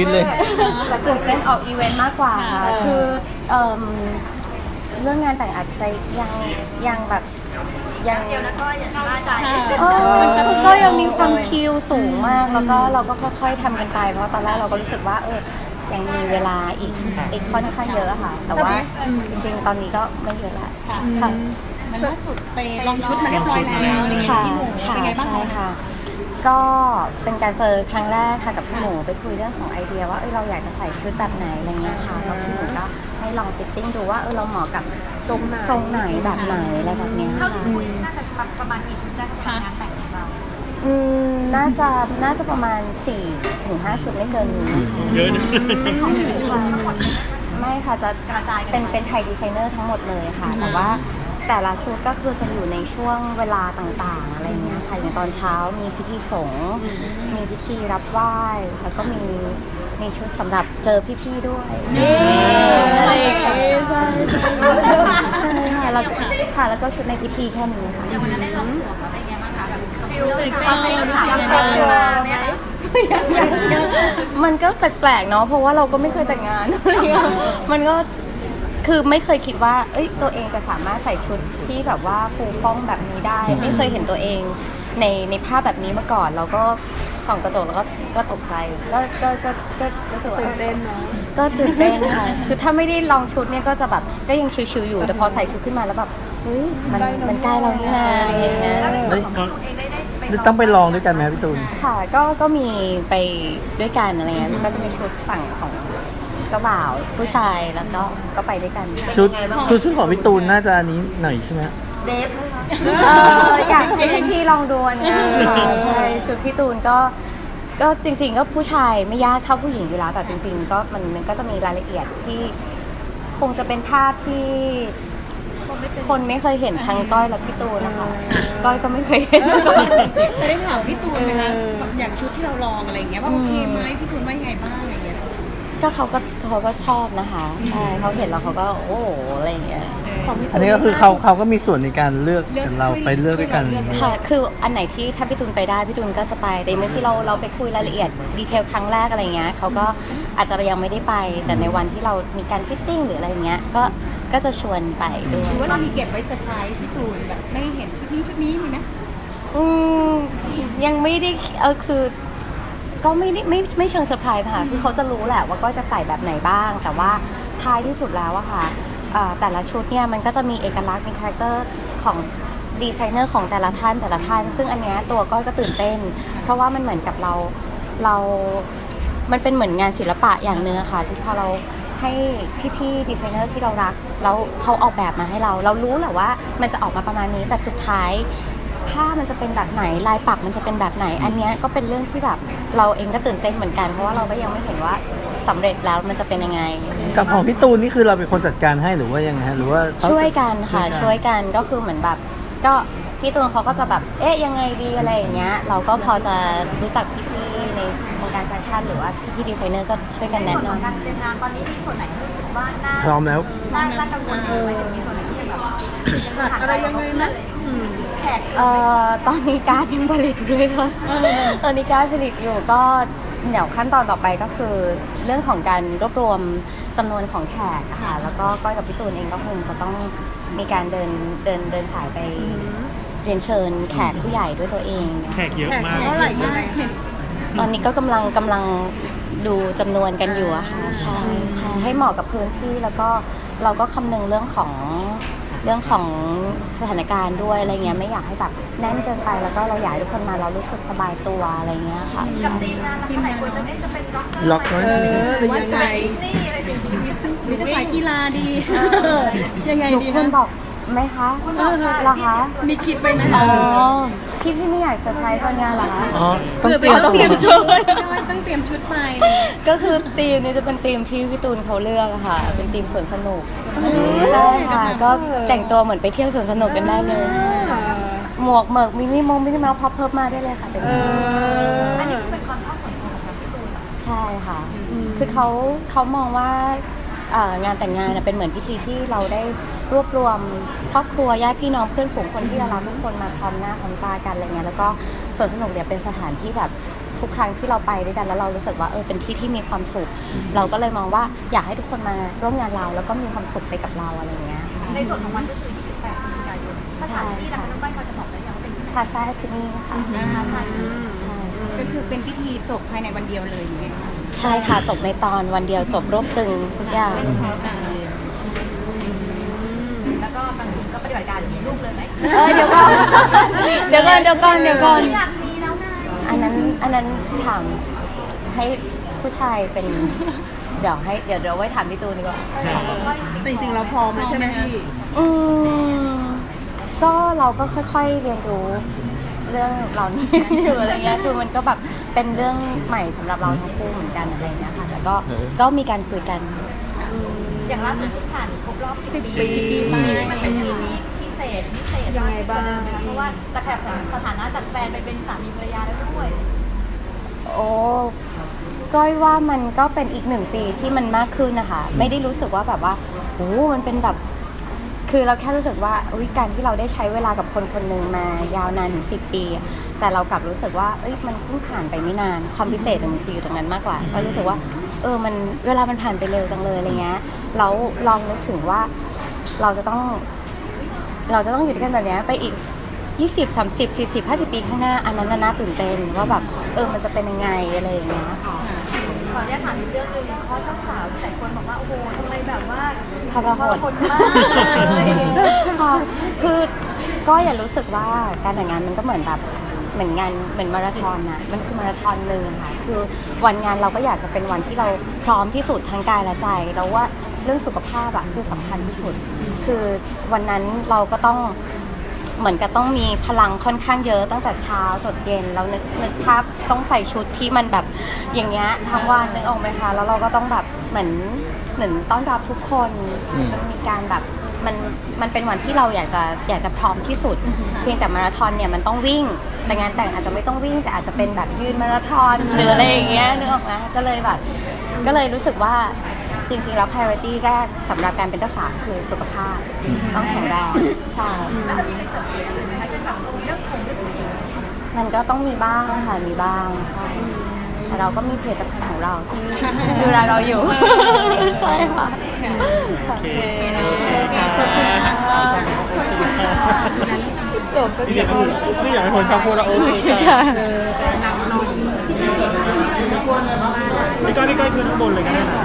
ยืนเลยตื่นเต้นออกอีเวนต์มากกว่าค่ะคือเอิ่มเรื่องงานแต่งอาจจะยังยังแบบยัง เดียวนะก็ยังสบายใจก็ยังมีความชิลสูงมาก แล้วก็เราก็ค่อยๆทำกันไป เพราะตอนแรกเราก็รู้สึกว่าเออยังมีเวลาอีกอีกค่อนข้างเยอะอะค่ะ แต่ว่าจริงๆ ตอนนี้ก็ไม่เยอะละค่ะค่ะ มันล่าสุดไปลองชุดมาเรียบร้อยแล้วอะไรอย่างเงี้ยค่ะพี่หมูค่ะเป็นไงบ้างใช่ค่ะ ก็เป็นการเจอครั้งแรกค่ะกับพี่หมูไปคุยเรื่องของไอเดียว่าเออเราอยากจะใส่ชุดแบบไหนอะไรเงี้ยค่ะแล้วพี่หมูก็ให้ลองฟิตติ้งดูว่าเออเราเหมาะกับทรงไหนทรงไหนแบบไหนอะไรแบบเนี้ยค่ะประมาณกี่ชุดได้คะงานแต่งของเราอืมน่าจะน่าจะประมาณ4ถึง5ชุดไม่เกินนี้นะคะเยอะนะไม่ค่ะจะกระจายเป็นเป็นไทยดีไซเนอร์ทั้งหมดเลยค่ะแต่ว่า แต่ละชุดก็คือจะอยู่ในช่วงเวลาต่างๆ อะไรเงี้ยค่ะอย่างตอนเช้ามีพิธีสงฆ์มีพิธีรับไหว้แล้วก็มีมีชุดสำหรับเจอพี่ๆด้วยอะไรอย่างเงี้ยใช่ใช่ค่ะแล้วก็ค่ะแล้วก็ชุดในพิธีแค่นี้ค่ะมันก็แปลกๆเนาะเพราะว่าเราก็ไม่เคยแต่งงานมันก็ คือไม่เคยคิดว่า เอ้ย ตัวเองจะสามารถใส่ชุดที่แบบว่าฟูฟ่องแบบนี้ได้ ไม่เคยเห็นตัวเองในในภาพแบบนี้มาก่อนเราก็ส่องกระจกแล้วก็ก็ตกใจ ก็ก็ก็ก็รู้สึกว่าตื่นเต้นเนาะก็ตื่นเต้นค่ะ คือถ้าไม่ได้ลองชุดเนี่ยก็จะแบบก็ยังชิวๆอยู่ แต่พอใส่ชุดขึ้นมาแล้วแบบเฮ้ยมันมันใกล้เรานี่นาอะไรอย่างเงี้ย เฮ้ยต้องไปลองด้วยกันไหมพี่ตูน ค่ะ ก็ ก็มีไปด้วยกันอะไรเงี้ย ก็จะมีชุดฝั่งของ เจ้าบ่าวผู้ชายแล้วก็ก็ไปด้วยกัน ชุดชุดชุดของพี่ตูนน่าจะอันนี้หน่อยใช่ไหมเอออยากให้พี่ๆลองดูอันนี้ค่ะใช่ชุดพี่ตูนก็ ก็จริง ๆ ก็ผู้ชายไม่ยากเท่าผู้หญิงอยู่แล้วแต่จริง ๆ ก็มันมันก็จะมีรายละเอียดที่คงจะเป็นภาพที่คนไม่เคยเห็นทั้งก้อยและพี่ตูนนะคะ ก้อยก็ไม่เคยเห็นมาก่อน จะได้ถามพี่ตูนไหมคะแบบอย่างชุดที่เราลองอะไรอย่างเงี้ยว่าโอเคไหมพี่ตูนว่ายังไงบ้าง ก็เขาก็เขาก็ชอบนะคะใช่เขาเห็นแล้วเขาก็โอ้โหอะไรอย่างเงี้ยอันนี้ก็คือเขาเขาก็มีส่วนในการเลือกแต่เราไปเลือกด้วยกัน ค่ะคืออันไหนที่ถ้าพี่ตูนไปได้พี่ตูนก็จะไปแต่เมื่อที่เราเราไปคุยรายละเอียดดีเทลครั้งแรกอะไรเงี้ยเขาก็อาจจะยังไม่ได้ไป แต่ในวันที่เรามีการฟิตติ้งหรืออะไรเงี้ยก็ก็จะชวนไปด้วยหรือว่าเรามีเก็บไว้เซอร์ไพรส์พี่ตูนแบบไม่เห็นชุดนี้ชุดนี้มีไหมอืมยังไม่ได้เออคือ ก็ไม่ได้ไม่ไม่เชิงเซอร์ไพรส์ค่ะคือเขาจะรู้แหละว่าก็จะใส่แบบไหนบ้าง แต่ว่าท้ายที่สุดแล้วอะค่ะเอ่อแต่ละชุดเนี่ยมันก็จะมีเอกลักษณ์มีคาแรคเตอร์ของดีไซเนอร์ของแต่ละท่านแต่ละท่าน ซึ่งอันเนี้ยตัวก้อยก็ตื่นเต้น เพราะว่ามันเหมือนกับเราเรา มันเป็นเหมือนงานศิลปะอย่างหนึ่งอะค่ะ ที่พอเราให้พี่ๆดีไซเนอร์ที่เรารักแล้วเขาออกแบบมาให้เรา เรารู้แหละว่ามันจะออกมาประมาณนี้แต่สุดท้าย ผ้ามันจะเป็นแบบไหนลายปักมันจะเป็นแบบไหน อันเนี้ยก็เป็นเรื่องที่แบบเราเองก็ตื่นเต้นเหมือนกันเพราะว่าเราก็ยังไม่เห็นว่าสำเร็จแล้วมันจะเป็นยังไง กับของพี่ตูนนี่คือเราเป็นคนจัดการให้หรือว่ายังไงฮะหรือว่าเขาช่วยกันค่ะช่ช่ววยยกันกันก็คือเหมือนแบบ ก็พี่ตูนเขาก็จะแบบเอ๊ะยังไงดีอะไรอย่างเงี้ย เราก็พอจะรู้จักพี่ๆในวงการแฟชั่นหรือว่าพี่ๆดีไซเนอร์ก็ช่วยกันแนะนำการเตรียมงานตอนนี้มีส่วนไหนที่รู้สึกว่าน่าพร้อมแล้วน่าน่ากังวลไหมมีส่วนไหนที่แบบขาดอะไรยังไงนะแขก เอ่อตอนนี้การ์ดยังผลิตอยู่เลยค่ะตอนนี้การ์ดผลิตอยู่ก็เดี๋ยวขั้นตอนต่อไปก็คือ เรื่องของการรวบรวมจำนวนของแขกอะค่ะแล้วก็ก้อยกับพี่ตูนเองก็คงจะต้องมีการเดินเดินเดินสายไปเรียนเชิญแขกผู้ใหญ่ด้วยตัวเองแขกเยอะมากเท่าไหร่ยังไงตอนนี้ก็กำลังกำลังดูจำนวนกันอยู่อะค่ะใช่ใช่ให้เหมาะกับพื้นที่แล้วก็เราก็คำนึงเรื่องของ เรื่องของสถานการณ์ด้วยอะไรเงี้ยไม่อยากให้แบบแน่นเกินไปแล้วก็เราอยากให้ทุกคนมาเรารู้สึกสบายตัวอะไรเงี้ยค่ะ กับทีมงานนะคะหลายคนจะได้จะเป็นล็อกเกอร์ล็อกไว้หรือว่าใส่นี่อะไรอย่างนี้หรือจะใส่กีฬาดียังไงหนูดีคุณคะบอกไหมคะเหรอคะ มีคิดไปไหมอ๋คะ อ พี่พี่ไม่อยากเซอร์ไพรส์ตอนงานเหรอคะอ๋อต้องเตรียมต้องเตรียมตัวชุดต้องเตรียมชุดไปก็คือธีมนี้จะเป็นธีมที่พี่ตูนเขาเลือกอะค่ะ เป็นธีมสวนสนุกใช่ค่ะก็แต่งตัวเหมือนไปเที่ยวสวนสนุกกันได้เลย หมวกเหมิกมินิมงมินิมาพับเพิ่มมาได้เลยค่ะเต็มที่อันนี้เป็นความชอบส่วนตัวของเราพี่ตูนใช่ค่ะ คือเขาเขามองว่าเอ่องานแต่งงานน่ะเป็นเหมือนพิธีที่เราได้ รวบรวมครอบครัวญาติพี่น้องเพื่อนฝูงคนที่เรารักทุกคนมาพร้อมหน้าพร้อมตากันอะไรเงี้ยแล้วก็สวนสนุกเนี่ยเป็นสถานที่แบบทุกครั้งที่เราไปด้วยกันแล้วเรารู้สึกว่าเออเป็นที่ที่มีความสุข เราก็เลยมองว่าอยากให้ทุกคนมาร่วมงานเราแล้วก็มีความสุขไปกับเราอะไรอย่างเงี้ยค่ะในส่วนของวันก็คือ28พฤศจิกายนสถานที่นะคะน้องใบพอจะบอกได้ยังว่าเป็นที่ไหนคาซ่าที่นี่ค่ะใช่ก็คือเป็นพิธีจบภายในวันเดียวเลยอย่างเงี้ยค่ะใช่ค่ะจบในตอนวันเดียวจบรวบตึงทุกอย่าง แล้วก็บางทีก็ปฏิบัติการมีลูกเลยไหมเออเดี๋ยวก่อนเดี๋ยวก่อนเดี๋ยวก่อนเดี๋ยวก่อน อยากมีแล้วไงอันนั้นอันนั้นถามให้ผู้ชายเป็น เดี๋ยวให้เดี๋ยวเดี๋ยวไว้ถามพี่ตูนดีกว่า แต่จริงๆเราพร้อมแล้วใช่ไหมพี่อืมก็เราก็ค่อยๆเรียนรู้เรื่องเรานี้ อยู่อะไรเงี้ยคือมันก็แบบเป็นเรื่องใหม่สำหรับเราทั้งคู่เหมือนกันอะไรเงี้ยค่ะแต่ก็ก็มีการคุยกัน อย่างล่าสุดที่ผ่านครบรอบ10ปีปีมันเป็นปีที่พิเศษพิเศษยังไงบ้าง เพราะว่าจะแผบสถานะจากแฟนไปเป็นสามีภรรยาแล้วด้วย โอ้ก้อยว่ามันก็เป็นอีกหนึ่งปีที่มันมากขึ้นนะคะ ไม่ได้รู้สึกว่าแบบว่าโอ้มันเป็นแบบ คือเราแค่รู้สึกว่าอุ๊ยการที่เราได้ใช้เวลากับคนคนหนึ่งมายาวนานถึงสิปีอะ แต่เรากลับรู้สึกว่าเอ้ยมันเพิ่งผ่านไปไม่นานความพิเศษมันคืออยู่ตรงนั้นมากกว่า ก็รู้สึกว่า เออมันเวลามันผ่านไปเร็วจังเลยอะไรเงี้ยแล้วลองนึกถึงว่าเราจะต้อง เราจะต้องอยู่ด้วยกันแบบเนี้ยไปอีก20 30 40 50 ปีข้างหน้า อันนั้นน่ะน่าตื่นเต้นว่าแบบเออมันจะเป็นยังไงอะไรอย่างเงี้ยค่ะขออนุญาตถามอีกเรื่องหนึงข้อเจ้าสาวที่หลายคนบอกว่าโอ้โหทำไมแบบว่าทรหดทรมากเลย ค่ะคือก็อย่ารู้สึกว่าการแต่งงานมันก็เหมือนแบบ เหมือนงานเหมือนมาราธอนนะมันคือมาราธอนหนึ่งอะค่ะคือวันงานเราก็อยากจะเป็นวันที่เราพร้อมที่สุดทั้งกายและใจแล้วว่าเรื่องสุขภาพอะคือสำคัญที่สุด คือวันนั้นเราก็ต้องเหมือนกับต้องมีพลังค่อนข้างเยอะตั้งแต่เช้าจนเย็นเรานึกนึกภาพต้องใส่ชุดที่มันแบบอย่างเงี้ยทั้งวันนึกออกไหมคะแล้วเราก็ต้องแบบเหมือนเหมือนต้อนรับทุกคนอืม มันมีการแบบ มันมันเป็นวันที่เราอยากจะอยากจะพร้อมที่สุด เพียงแต่มาราธอนเนี่ยมันต้องวิ่ง แต่งานแต่งอาจจะไม่ต้องวิ่งแต่อาจจะเป็นแบบยืนมาราธอนหรืออะไรอย่างเงี้ยนึกออกไหมก็เลยแบบก็เลยรู้สึกว่าจริงๆแล้ว priority แรกสำหรับการเป็นเจ้าสาวคือสุขภาพต้องแข็งแรงใช่แล้วจะมีอะไรเสริมอะไรไหมคะเช่นแบบเรื่องผมเรื่องผู้หญิงมันก็ต้องมีบ้างค่ะมีบ้างใช่ แต่เราก็มีเพจตภัณฑ์ของเราที่ดูแลเราอยู่ ใช่ค่ะโอเคขอบคุณค่ะจบก็นี่อยากนี่อยากให้คนชาวโคราโอเคค่ะนี่ก็นี่ก็คือข้างบนเลยก็ได้นะ